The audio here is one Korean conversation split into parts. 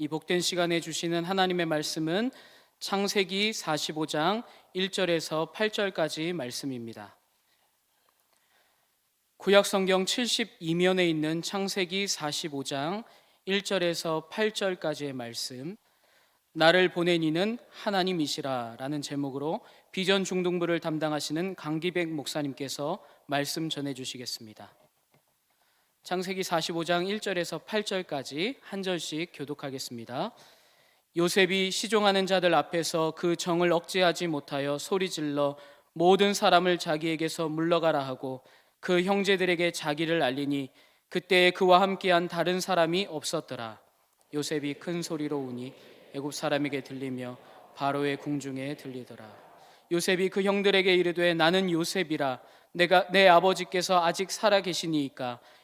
이 복된 시간에 주시는 하나님의 말씀은 창세기 45장 1절에서 8절까지 말씀입니다. 구약 성경 72면에 있는 창세기 45장 1절에서 8절까지의 말씀 나를 보낸 이는 하나님이시라라는 제목으로 비전 중등부를 담당하시는 강기백 목사님께서 말씀 전해 주시겠습니다. 창세기 45장 1절에서 8절까지 한 절씩 교독하겠습니다. 요셉이 시종하는 자들 앞에서 그 정을 억제하지 못하여 소리질러 모든 사람을 자기에게서 물러가라 하고 그 형제들에게 자기를 알리니 그때에 그와 함께한 다른 사람이 없었더라. 요셉이 큰 소리로 우니 애굽 사람에게 들리며 바로의 궁중에 들리더라. 요셉이 그 형들에게 이르되 나는 요셉이라 내가 내 아버지께서 아직 살아 계시니이까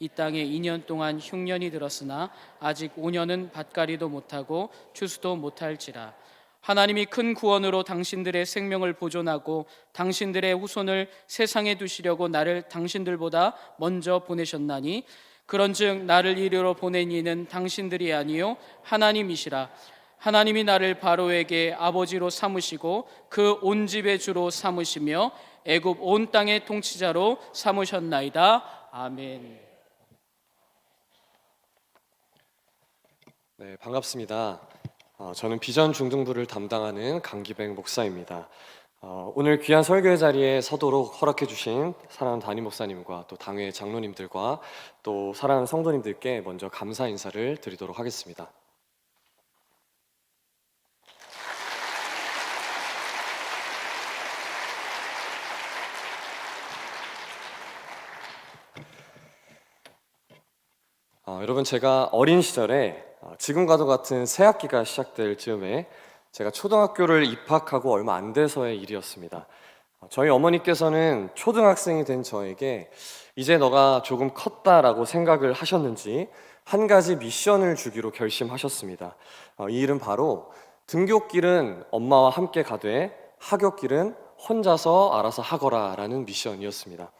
이 땅에 2년 동안 흉년이 들었으나 아직 5년은 밭가리도 못하고 추수도 못할지라. 하나님이 큰 구원으로 당신들의 생명을 보존하고 당신들의 후손을 세상에 두시려고 나를 당신들보다 먼저 보내셨나니 그런즉 나를 이리로 보낸 이는 당신들이 아니요 하나님이시라. 하나님이 나를 바로에게 아버지로 삼으시고 그 온 집의 주로 삼으시며 애굽 온 땅의 통치자로 삼으셨나이다. 아멘. 네, 반갑습니다. 어, 저는 비전 중등부를 담당하는 강기백 목사입니다. 어, 오늘 귀한 설교의 자리에 서도록 허락해 주신 사랑하는 담임 목사님과 또 당회 장로님들과 또 사랑하는 성도님들께 먼저 감사 인사를 드리도록 하겠습니다. 어, 여러분 제가 어린 시절에 어, 지금과도 같은 새 학기가 시작될 즈음에 제가 초등학교를 입학하고 얼마 안 돼서의 일이었습니다. 어, 저희 어머니께서는 초등학생이 된 저에게 이제 너가 조금 컸다라고 생각을 하셨는지 한 가지 미션을 주기로 결심하셨습니다. 어, 이 일은 바로 등교길은 엄마와 함께 가되 하굣길은 혼자서 알아서 하거라라는 미션이었습니다.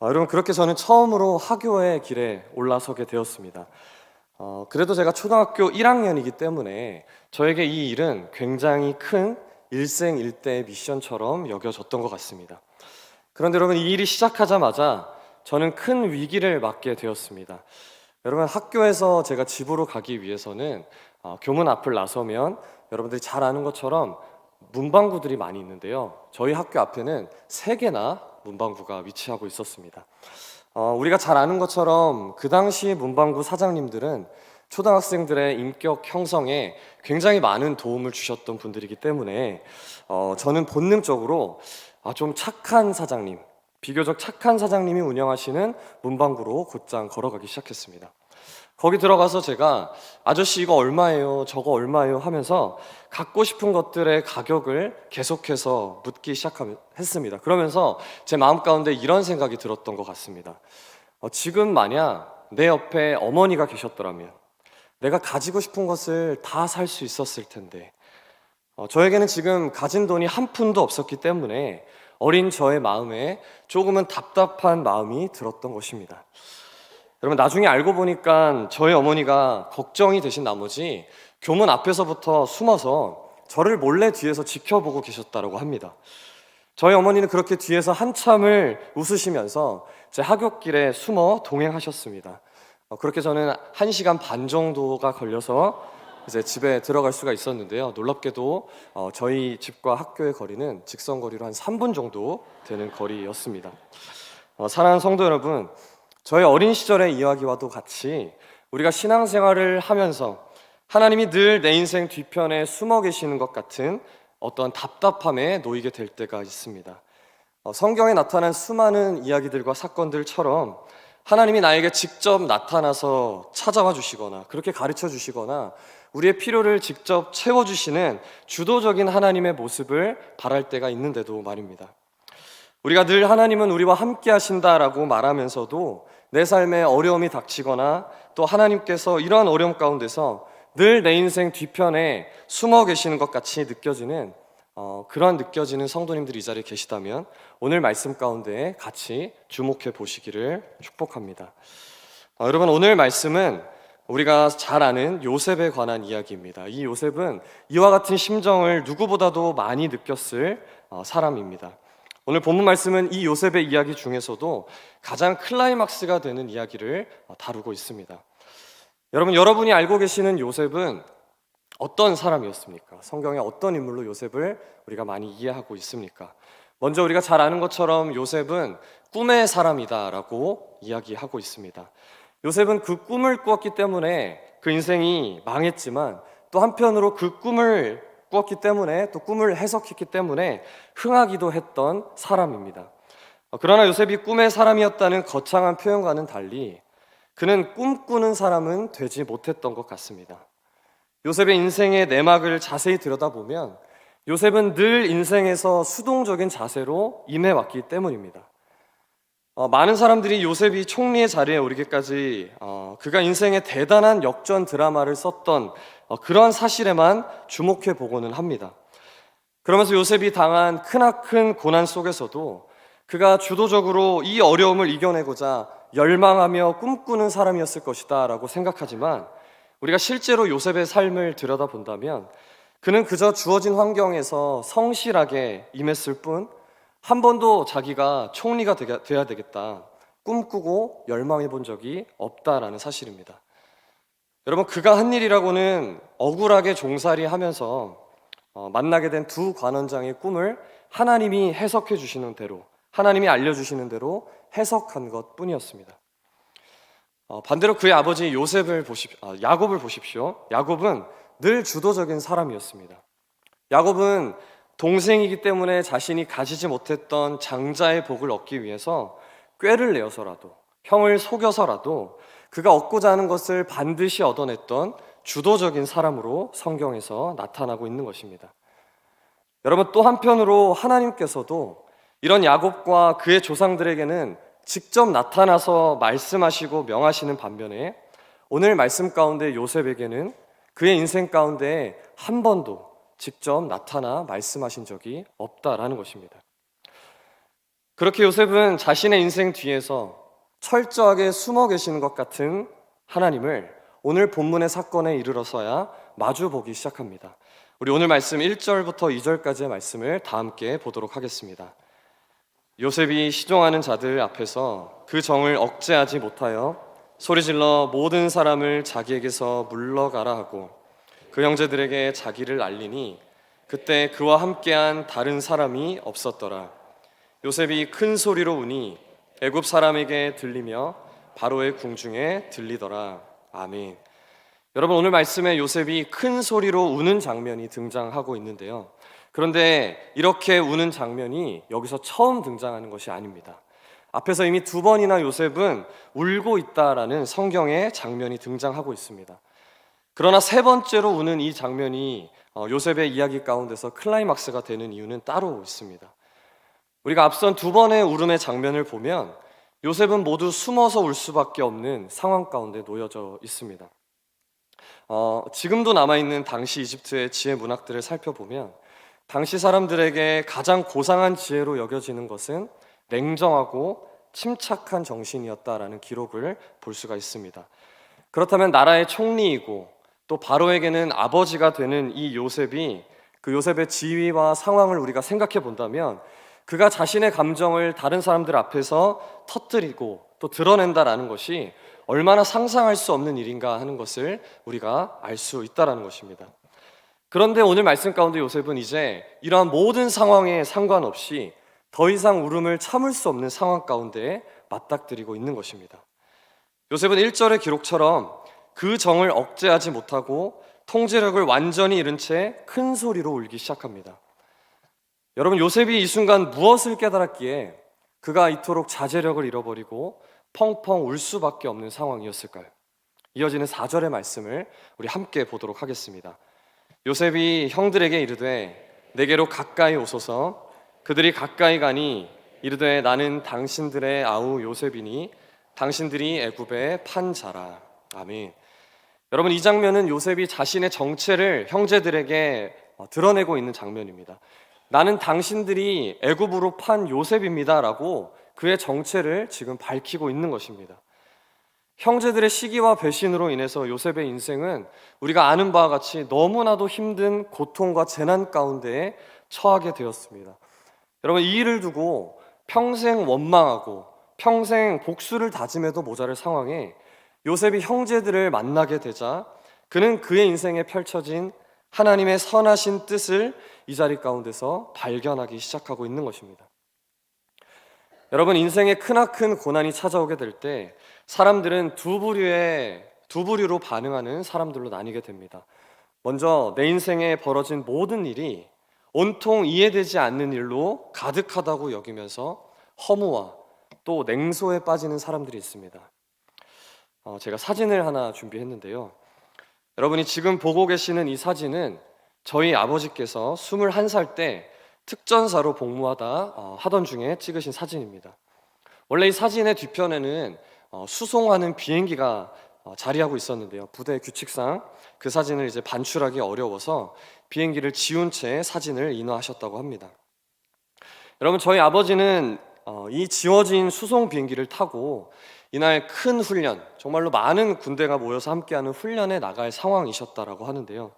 어, 여러분 그렇게 저는 처음으로 하교의 길에 올라서게 되었습니다. 어, 그래도 제가 초등학교 1학년이기 때문에 저에게 이 일은 굉장히 큰 일생일대 미션처럼 여겨졌던 것 같습니다. 그런데 여러분 이 일이 시작하자마자 저는 큰 위기를 맞게 되었습니다. 여러분 학교에서 제가 집으로 가기 위해서는 어, 교문 앞을 나서면 여러분들이 잘 아는 것처럼 문방구들이 많이 있는데요. 저희 학교 앞에는 세 개나 문방구가 위치하고 있었습니다. 어, 우리가 잘 아는 것처럼 그 당시 문방구 사장님들은 초등학생들의 인격 형성에 굉장히 많은 도움을 주셨던 분들이기 때문에 어, 저는 본능적으로 아, 좀 착한 사장님, 비교적 착한 사장님이 운영하시는 문방구로 곧장 걸어가기 시작했습니다. 거기 들어가서 제가 아저씨 이거 얼마예요? 저거 얼마예요? 하면서 갖고 싶은 것들의 가격을 계속해서 묻기 시작했습니다. 그러면서 제 마음 가운데 이런 생각이 들었던 것 같습니다. 어, 지금 만약 내 옆에 어머니가 계셨더라면 내가 가지고 싶은 것을 다 살 수 있었을 텐데 어, 저에게는 지금 가진 돈이 한 푼도 없었기 때문에 어린 저의 마음에 조금은 답답한 마음이 들었던 것입니다. 여러분 나중에 알고 보니까 저희 어머니가 걱정이 되신 나머지 교문 앞에서부터 숨어서 저를 몰래 뒤에서 지켜보고 계셨다고 합니다. 저희 어머니는 그렇게 뒤에서 한참을 웃으시면서 제 하굣길에 숨어 동행하셨습니다. 어, 그렇게 저는 한 시간 반 정도가 걸려서 이제 집에 들어갈 수가 있었는데요. 놀랍게도 어, 저희 집과 학교의 거리는 직선 거리로 한 3분 정도 되는 거리였습니다. 어, 사랑하는 성도 여러분, 저희 어린 시절의 이야기와도 같이 우리가 신앙생활을 하면서 하나님이 늘 내 인생 뒤편에 숨어 계시는 것 같은 어떤 답답함에 놓이게 될 때가 있습니다. 어, 성경에 나타난 수많은 이야기들과 사건들처럼 하나님이 나에게 직접 나타나서 찾아와 주시거나 그렇게 가르쳐 주시거나 우리의 필요를 직접 채워 주시는 주도적인 하나님의 모습을 바랄 때가 있는데도 말입니다. 우리가 늘 하나님은 우리와 함께 하신다라고 말하면서도 내 삶에 어려움이 닥치거나 또 하나님께서 이러한 어려움 가운데서 늘 내 인생 뒤편에 숨어 계시는 것 같이 느껴지는 어, 그러한 느껴지는 성도님들이 이 자리에 계시다면 오늘 말씀 가운데 같이 주목해 보시기를 축복합니다. 어, 여러분 오늘 말씀은 우리가 잘 아는 요셉에 관한 이야기입니다. 이 요셉은 이와 같은 심정을 누구보다도 많이 느꼈을 어, 사람입니다. 오늘 본문 말씀은 이 요셉의 이야기 중에서도 가장 클라이막스가 되는 이야기를 어, 다루고 있습니다. 여러분, 여러분이 알고 계시는 요셉은 어떤 사람이었습니까? 성경에 어떤 인물로 요셉을 우리가 많이 이해하고 있습니까? 먼저 우리가 잘 아는 것처럼 요셉은 꿈의 사람이다라고 이야기하고 있습니다. 요셉은 그 꿈을 꾸었기 때문에 그 인생이 망했지만 또 한편으로 그 꿈을 꾸었기 때문에 또 꿈을 해석했기 때문에 흥하기도 했던 사람입니다. 어, 그러나 요셉이 꿈의 사람이었다는 거창한 표현과는 달리 그는 꿈꾸는 사람은 되지 못했던 것 같습니다. 요셉의 인생의 내막을 자세히 들여다보면 요셉은 늘 인생에서 수동적인 자세로 임해왔기 때문입니다. 어, 많은 사람들이 요셉이 총리의 자리에 오르기까지 어, 그가 인생의 대단한 역전 드라마를 썼던 어, 그러한 사실에만 주목해 보고는 합니다. 그러면서 요셉이 당한 크나큰 고난 속에서도 그가 주도적으로 이 어려움을 이겨내고자 열망하며 꿈꾸는 사람이었을 것이다 라고 생각하지만 우리가 실제로 요셉의 삶을 들여다본다면 그는 그저 주어진 환경에서 성실하게 임했을 뿐 한 번도 자기가 총리가 돼야 되겠다 꿈꾸고 열망해 본 적이 없다라는 사실입니다. 여러분 그가 한 일이라고는 억울하게 종살이 하면서 어, 만나게 된 두 관원장의 꿈을 하나님이 해석해 주시는 대로 하나님이 알려주시는 대로 해석한 것 뿐이었습니다. 어, 반대로 그의 아버지 요셉을 보십, 아, 야곱을 보십시오. 야곱은 늘 주도적인 사람이었습니다. 야곱은 동생이기 때문에 자신이 가지지 못했던 장자의 복을 얻기 위해서 꾀를 내어서라도 형을 속여서라도 그가 얻고자 하는 것을 반드시 얻어냈던 주도적인 사람으로 성경에서 나타나고 있는 것입니다. 여러분 또 한편으로 하나님께서도 이런 야곱과 그의 조상들에게는 직접 나타나서 말씀하시고 명하시는 반면에 오늘 말씀 가운데 요셉에게는 그의 인생 가운데 한 번도 직접 나타나 말씀하신 적이 없다라는 것입니다. 그렇게 요셉은 자신의 인생 뒤에서 철저하게 숨어 계시는 것 같은 하나님을 오늘 본문의 사건에 이르러서야 마주 보기 시작합니다. 우리 오늘 말씀 1절부터 2절까지의 말씀을 다 함께 보도록 하겠습니다. 요셉이 시종하는 자들 앞에서 그 정을 억제하지 못하여 소리질러 모든 사람을 자기에게서 물러가라 하고 그 형제들에게 자기를 알리니 그때 그와 함께한 다른 사람이 없었더라. 요셉이 큰 소리로 우니 애굽 사람에게 들리며 바로의 궁중에 들리더라. 아멘. 여러분 오늘 말씀에 요셉이 큰 소리로 우는 장면이 등장하고 있는데요. 그런데 이렇게 우는 장면이 여기서 처음 등장하는 것이 아닙니다. 앞에서 이미 두 번이나 요셉은 울고 있다라는 성경의 장면이 등장하고 있습니다. 그러나 세 번째로 우는 이 장면이 어, 요셉의 이야기 가운데서 클라이막스가 되는 이유는 따로 있습니다. 우리가 앞선 두 번의 울음의 장면을 보면 요셉은 모두 숨어서 울 수밖에 없는 상황 가운데 놓여져 있습니다. 어, 지금도 남아있는 당시 이집트의 지혜 문학들을 살펴보면 당시 사람들에게 가장 고상한 지혜로 여겨지는 것은 냉정하고 침착한 정신이었다라는 기록을 볼 수가 있습니다. 그렇다면 나라의 총리이고 또 바로에게는 아버지가 되는 이 요셉이 그 요셉의 지위와 상황을 우리가 생각해 본다면 그가 자신의 감정을 다른 사람들 앞에서 터뜨리고 또 드러낸다라는 것이 얼마나 상상할 수 없는 일인가 하는 것을 우리가 알 수 있다라는 것입니다. 그런데 오늘 말씀 가운데 요셉은 이제 이러한 모든 상황에 상관없이 더 이상 울음을 참을 수 없는 상황 가운데 맞닥뜨리고 있는 것입니다. 요셉은 1절의 기록처럼 그 정을 억제하지 못하고 통제력을 완전히 잃은 채 큰 소리로 울기 시작합니다. 여러분 요셉이 이 순간 무엇을 깨달았기에 그가 이토록 자제력을 잃어버리고 펑펑 울 수밖에 없는 상황이었을까요? 이어지는 4절의 말씀을 우리 함께 보도록 하겠습니다. 요셉이 형들에게 이르되 내게로 가까이 오소서 그들이 가까이 가니 이르되 나는 당신들의 아우 요셉이니 당신들이 애굽의 판자라 아멘. 여러분 이 장면은 요셉이 자신의 정체를 형제들에게 어, 드러내고 있는 장면입니다. 나는 당신들이 애굽으로 판 요셉입니다라고 그의 정체를 지금 밝히고 있는 것입니다. 형제들의 시기와 배신으로 인해서 요셉의 인생은 우리가 아는 바와 같이 너무나도 힘든 고통과 재난 가운데에 처하게 되었습니다. 여러분 이 일을 두고 평생 원망하고 평생 복수를 다짐해도 모자랄 상황에 요셉이 형제들을 만나게 되자 그는 그의 인생에 펼쳐진 하나님의 선하신 뜻을 이 자리 가운데서 발견하기 시작하고 있는 것입니다. 여러분 인생에 크나큰 고난이 찾아오게 될 때 사람들은 두 부류의 두 부류로 반응하는 사람들로 나뉘게 됩니다. 먼저 내 인생에 벌어진 모든 일이 온통 이해되지 않는 일로 가득하다고 여기면서 허무와 또 냉소에 빠지는 사람들이 있습니다. 어, 제가 사진을 하나 준비했는데요. 여러분이 지금 보고 계시는 이 사진은 저희 아버지께서 21살 때 특전사로 복무하다 어, 하던 중에 찍으신 사진입니다. 원래 이 사진의 뒤편에는 어, 수송하는 비행기가 어, 자리하고 있었는데요. 부대 규칙상 그 사진을 이제 반출하기 어려워서 비행기를 지운 채 사진을 인화하셨다고 합니다. 여러분 저희 아버지는 어, 이 지워진 수송 비행기를 타고 이날 큰 훈련, 정말로 많은 군대가 모여서 함께하는 훈련에 나갈 상황이셨다라고 하는데요.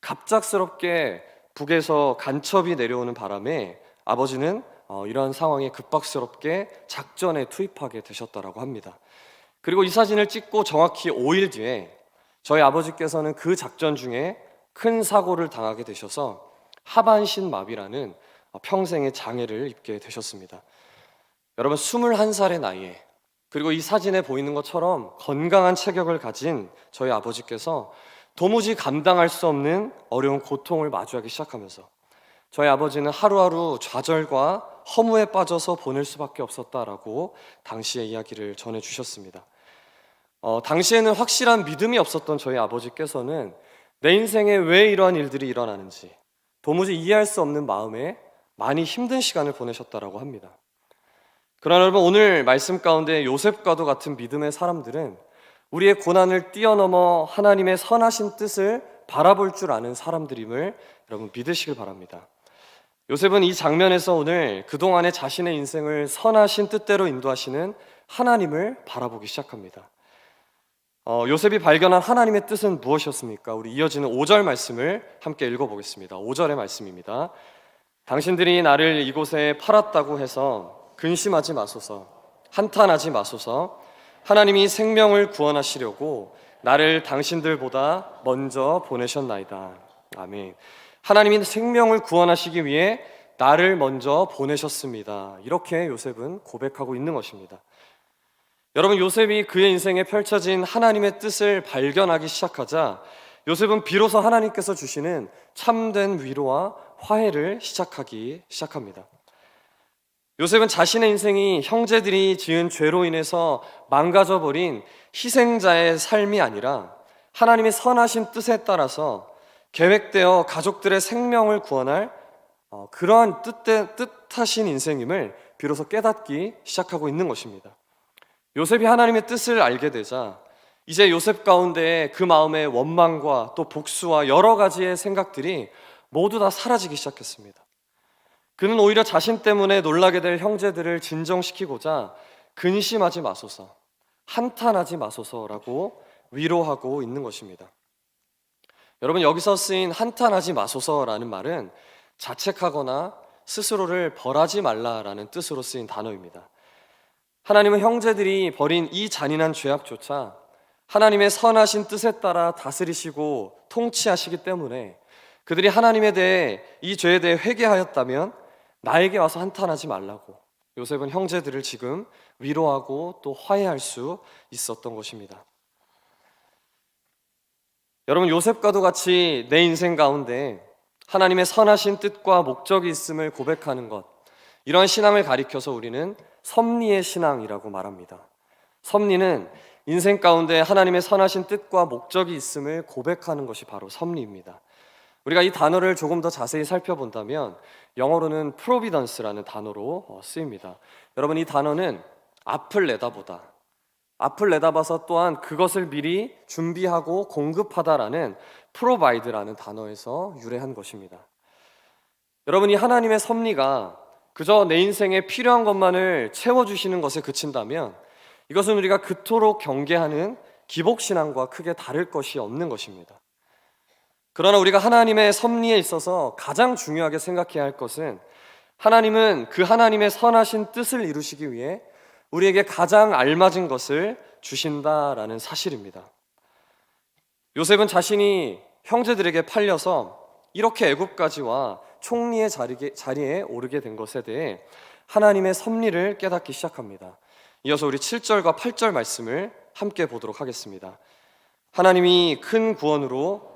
갑작스럽게 북에서 간첩이 내려오는 바람에 아버지는 어, 이러한 상황에 급박스럽게 작전에 투입하게 되셨다라고 합니다. 그리고 이 사진을 찍고 정확히 5일 뒤에 저희 아버지께서는 그 작전 중에 큰 사고를 당하게 되셔서 하반신 마비라는 어, 평생의 장애를 입게 되셨습니다. 여러분 21살의 나이에 그리고 이 사진에 보이는 것처럼 건강한 체격을 가진 저희 아버지께서 도무지 감당할 수 없는 어려운 고통을 마주하기 시작하면서 저희 아버지는 하루하루 좌절과 허무에 빠져서 보낼 수밖에 없었다라고 당시의 이야기를 전해 주셨습니다. 어, 당시에는 확실한 믿음이 없었던 저희 아버지께서는 내 인생에 왜 이러한 일들이 일어나는지 도무지 이해할 수 없는 마음에 많이 힘든 시간을 보내셨다라고 합니다. 그러나 여러분 오늘 말씀 가운데 요셉과도 같은 믿음의 사람들은 우리의 고난을 뛰어넘어 하나님의 선하신 뜻을 바라볼 줄 아는 사람들임을 여러분 믿으시길 바랍니다. 요셉은 이 장면에서 오늘 그동안의 자신의 인생을 선하신 뜻대로 인도하시는 하나님을 바라보기 시작합니다. 어, 요셉이 발견한 하나님의 뜻은 무엇이었습니까? 우리 이어지는 5절 말씀을 함께 읽어보겠습니다. 5절의 말씀입니다. 당신들이 나를 이곳에 팔았다고 해서 근심하지 마소서, 한탄하지 마소서, 하나님이 생명을 구원하시려고 나를 당신들보다 먼저 보내셨나이다. 아멘. 하나님이 생명을 구원하시기 위해 나를 먼저 보내셨습니다. 이렇게 요셉은 고백하고 있는 것입니다. 여러분, 요셉이 그의 인생에 펼쳐진 하나님의 뜻을 발견하기 시작하자 요셉은 비로소 하나님께서 주시는 참된 위로와 화해를 시작하기 시작합니다. 요셉은 자신의 인생이 형제들이 지은 죄로 인해서 망가져 버린 희생자의 삶이 아니라 하나님의 선하신 뜻에 따라서 계획되어 가족들의 생명을 구원할 어, 그러한 뜻하신 인생임을 비로소 깨닫기 시작하고 있는 것입니다. 요셉이 하나님의 뜻을 알게 되자 이제 요셉 가운데 그 마음의 원망과 또 복수와 여러 가지의 생각들이 모두 다 사라지기 시작했습니다. 그는 오히려 자신 때문에 놀라게 될 형제들을 진정시키고자 근심하지 마소서, 한탄하지 마소서라고 위로하고 있는 것입니다. 여러분, 여기서 쓰인 한탄하지 마소서라는 말은 자책하거나 스스로를 벌하지 말라라는 뜻으로 쓰인 단어입니다. 하나님은 형제들이 벌인 이 잔인한 죄악조차 하나님의 선하신 뜻에 따라 다스리시고 통치하시기 때문에 그들이 하나님에 대해 이 죄에 대해 회개하였다면 나에게 와서 한탄하지 말라고 요셉은 형제들을 지금 위로하고 또 화해할 수 있었던 것입니다. 여러분 요셉과도 같이 내 인생 가운데 하나님의 선하신 뜻과 목적이 있음을 고백하는 것 이러한 신앙을 가리켜서 우리는 섭리의 신앙이라고 말합니다. 섭리는 인생 가운데 하나님의 선하신 뜻과 목적이 있음을 고백하는 것이 바로 섭리입니다. 우리가 이 단어를 조금 더 자세히 살펴본다면 영어로는 providence라는 단어로 어, 쓰입니다. 여러분 이 단어는 앞을 내다보다 앞을 내다봐서 또한 그것을 미리 준비하고 공급하다라는 provide라는 단어에서 유래한 것입니다. 여러분 이 하나님의 섭리가 그저 내 인생에 필요한 것만을 채워주시는 것에 그친다면 이것은 우리가 그토록 경계하는 기복신앙과 크게 다를 것이 없는 것입니다. 그러나 우리가 하나님의 섭리에 있어서 가장 중요하게 생각해야 할 것은 하나님은 그 하나님의 선하신 뜻을 이루시기 위해 우리에게 가장 알맞은 것을 주신다라는 사실입니다. 요셉은 자신이 형제들에게 팔려서 이렇게 애굽까지 와 총리의 자리에 오르게 된 것에 대해 하나님의 섭리를 깨닫기 시작합니다. 이어서 우리 7절과 8절 말씀을 함께 보도록 하겠습니다. 하나님이 큰 구원으로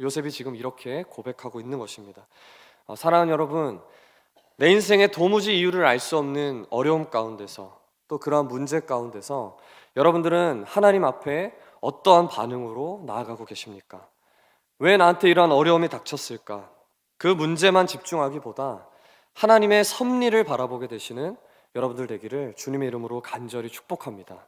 요셉이 지금 이렇게 고백하고 있는 것입니다. 어, 사랑하는 여러분, 내 인생의 도무지 이유를 알 수 없는 어려움 가운데서 또 그러한 문제 가운데서 여러분들은 하나님 앞에 어떠한 반응으로 나아가고 계십니까? 왜 나한테 이러한 어려움이 닥쳤을까? 그 문제만 집중하기보다 하나님의 섭리를 바라보게 되시는 여러분들 되기를 주님의 이름으로 간절히 축복합니다.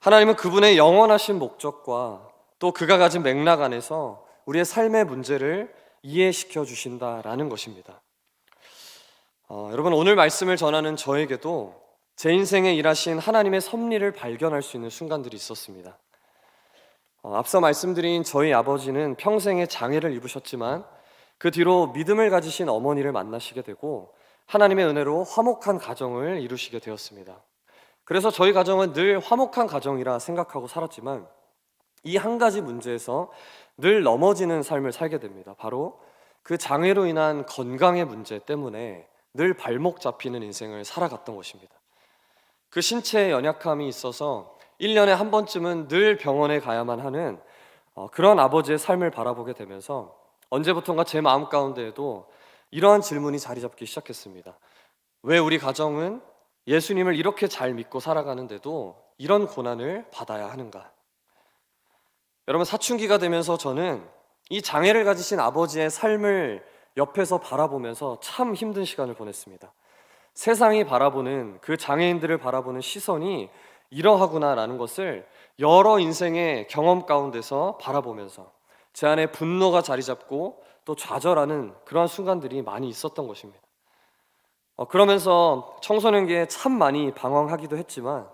하나님은 그분의 영원하신 목적과 또 그가 가진 맥락 안에서 우리의 삶의 문제를 이해시켜 주신다라는 것입니다. 어, 여러분 오늘 말씀을 전하는 저에게도 제 인생에 일하신 하나님의 섭리를 발견할 수 있는 순간들이 있었습니다. 어, 앞서 말씀드린 저희 아버지는 평생에 장애를 입으셨지만 그 뒤로 믿음을 가지신 어머니를 만나시게 되고 하나님의 은혜로 화목한 가정을 이루시게 되었습니다. 그래서 저희 가정은 늘 화목한 가정이라 생각하고 살았지만 이 한 가지 문제에서 늘 넘어지는 삶을 살게 됩니다. 바로 그 장애로 인한 건강의 문제 때문에 늘 발목 잡히는 인생을 살아갔던 것입니다. 그 신체의 연약함이 있어서 1년에 한 번쯤은 늘 병원에 가야만 하는 어, 그런 아버지의 삶을 바라보게 되면서 언제부턴가 제 마음 가운데에도 이러한 질문이 자리 잡기 시작했습니다. 왜 우리 가정은 예수님을 이렇게 잘 믿고 살아가는데도 이런 고난을 받아야 하는가? 여러분 사춘기가 되면서 저는 이 장애를 가지신 아버지의 삶을 옆에서 바라보면서 참 힘든 시간을 보냈습니다. 세상이 바라보는 그 장애인들을 바라보는 시선이 이러하구나라는 것을 여러 인생의 경험 가운데서 바라보면서 제 안에 분노가 자리 잡고 또 좌절하는 그러한 순간들이 많이 있었던 것입니다. 어, 그러면서 청소년기에 참 많이 방황하기도 했지만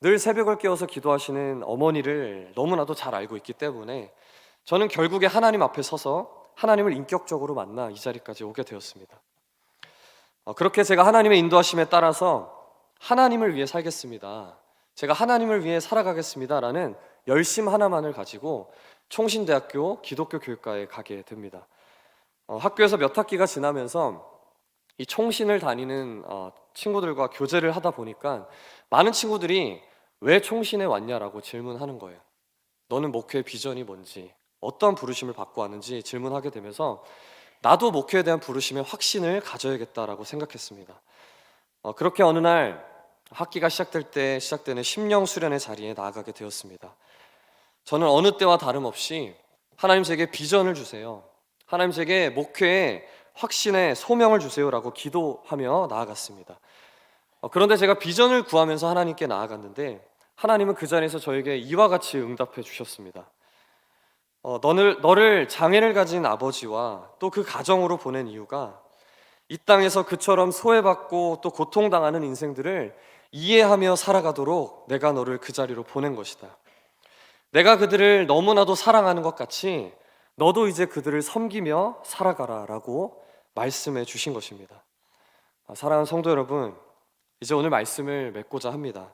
늘 새벽을 깨워서 기도하시는 어머니를 너무나도 잘 알고 있기 때문에 저는 결국에 하나님 앞에 서서 하나님을 인격적으로 만나 이 자리까지 오게 되었습니다. 어, 그렇게 제가 하나님의 인도하심에 따라서 하나님을 위해 살겠습니다. 제가 하나님을 위해 살아가겠습니다라는 열심 하나만을 가지고 총신대학교 기독교 교육과에 가게 됩니다. 어, 학교에서 몇 학기가 지나면서 이 총신을 다니는 어, 친구들과 교제를 하다 보니까 많은 친구들이 왜 총신에 왔냐라고 질문하는 거예요. 너는 목회 비전이 뭔지, 어떤 부르심을 받고 왔는지 질문하게 되면서 나도 목회에 대한 부르심의 확신을 가져야겠다라고 생각했습니다. 어, 그렇게 어느 날 학기가 시작될 때 시작되는 심령 수련의 자리에 나아가게 되었습니다. 저는 어느 때와 다름없이 하나님 제게 비전을 주세요. 하나님 제게 목회에 확신의 소명을 주세요라고 기도하며 나아갔습니다. 어, 그런데 제가 비전을 구하면서 하나님께 나아갔는데 하나님은 그 자리에서 저에게 이와 같이 응답해 주셨습니다. 어, 너를, 너를 장애를 가진 아버지와 또 그 가정으로 보낸 이유가 이 땅에서 그처럼 소외받고 또 고통당하는 인생들을 이해하며 살아가도록 내가 너를 그 자리로 보낸 것이다. 내가 그들을 너무나도 사랑하는 것 같이 너도 이제 그들을 섬기며 살아가라 라고 말씀해 주신 것입니다. 아, 사랑하는 성도 여러분, 이제 오늘 말씀을 맺고자 합니다.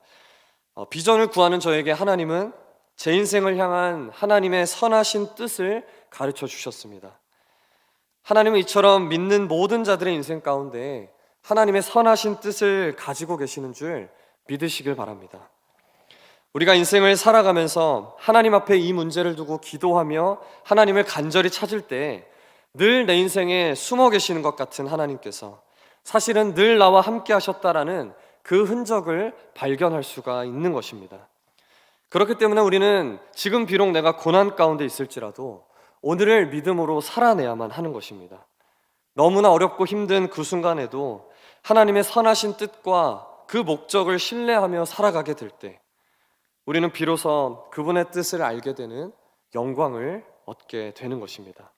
어, 비전을 구하는 저에게 하나님은 제 인생을 향한 하나님의 선하신 뜻을 가르쳐 주셨습니다. 하나님은 이처럼 믿는 모든 자들의 인생 가운데 하나님의 선하신 뜻을 가지고 계시는 줄 믿으시길 바랍니다. 우리가 인생을 살아가면서 하나님 앞에 이 문제를 두고 기도하며 하나님을 간절히 찾을 때 늘 내 인생에 숨어 계시는 것 같은 하나님께서 사실은 늘 나와 함께 하셨다라는 그 흔적을 발견할 수가 있는 것입니다. 그렇기 때문에 우리는 지금 비록 내가 고난 가운데 있을지라도 오늘을 믿음으로 살아내야만 하는 것입니다. 너무나 어렵고 힘든 그 순간에도 하나님의 선하신 뜻과 그 목적을 신뢰하며 살아가게 될 때 우리는 비로소 그분의 뜻을 알게 되는 영광을 얻게 되는 것입니다.